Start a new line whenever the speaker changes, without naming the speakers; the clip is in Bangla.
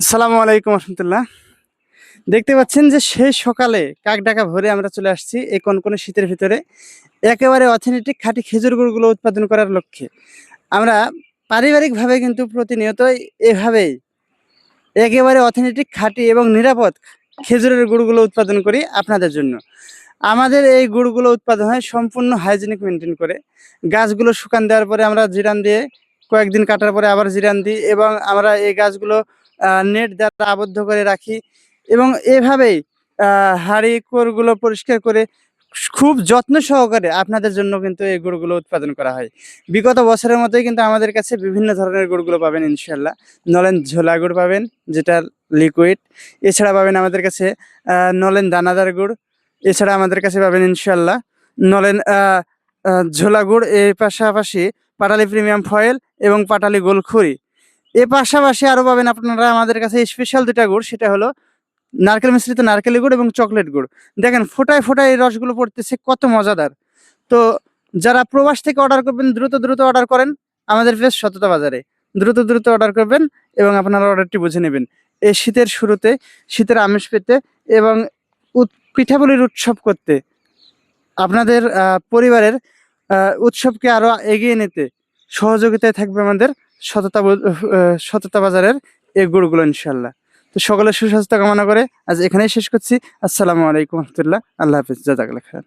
আসসালামু আলাইকুম রহমতুল্লাহ। দেখতে পাচ্ছেন যে সেই সকালে কাক ডাকা ভরে আমরা চলে আসছি এই কোন কনকনে শীতের ভিতরে। একেবারে অথেন্টিক খাঁটি খেজুর গুড়গুলো উৎপাদন করার লক্ষ্যে। আমরা পারিবারিকভাবে কিন্তু প্রতিনিয়ত এভাবেই একেবারে অথেন্টিক খাঁটি এবং নিরাপদ খেজুরের গুড়গুলো উৎপাদন করি আপনাদের জন্য। আমাদের এই গুড়গুলো উৎপাদন হয় সম্পূর্ণ হাইজেনিক মেনটেন করে। গাছগুলো শুকান দেওয়ার পরে আমরা জিরান দিয়ে কয়েকদিন কাটার পরে আবার জিরান দিই এবং আমরা এই গাছগুলো নেট দ্বারা আবদ্ধ করে রাখি এবং এভাবেই হাঁড়ি কোরগুলো পরিষ্কার করে খুব যত্ন সহকারে আপনাদের জন্য কিন্তু এই গুড়গুলো উৎপাদন করা হয়। বিগত বছরের মতোই কিন্তু আমাদের কাছে বিভিন্ন ধরনের গুড়গুলো পাবেন ইনশাল্লাহ নলেন ঝোলা গুড় পাবেন, যেটা লিকুইড এছাড়া পাবেন আমাদের কাছে নলেন দানাদার গুড়। এছাড়া আমাদের কাছে পাবেন ইনশাল্লাহ নলেন ঝোলা গুড়, এর পাশাপাশি পাটালি প্রিমিয়াম ফয়েল এবং পাটালি গোলখুরি। এর পাশাপাশি আরও পাবেন আপনারা আমাদের কাছে স্পেশাল দুটা গুড়, সেটা হলো নারকেল মিশ্রিত নারকেলি গুড় এবং চকলেট গুড়। দেখেন, ফোটায় ফোটায় এই রসগুলো পড়তেছে, কত মজাদার। তো যারা প্রবাস থেকে অর্ডার করবেন, দ্রুত দ্রুত অর্ডার করেন আমাদের বেশ সততা বাজারে। দ্রুত দ্রুত অর্ডার করবেন এবং আপনারা অর্ডারটি বুঝে নেবেন। এই শীতের শুরুতে, শীতের আমেজ পেতে এবং পিঠাপুলির উৎসব করতে, আপনাদের পরিবারের উৎসবকে আরও এগিয়ে নিতে সহযোগিতায় থাকবে আমাদের সততা সততা বাজারের এই গুরুগুলো ইনশাল্লাহ তো সকলের সুস্বাস্থ্য কামনা করে আজ এখানেই শেষ করছি। আসসালামু আলাইকুম রহমতুল্লাহ। আল্লাহ হাফিজ। জাজাকাল খান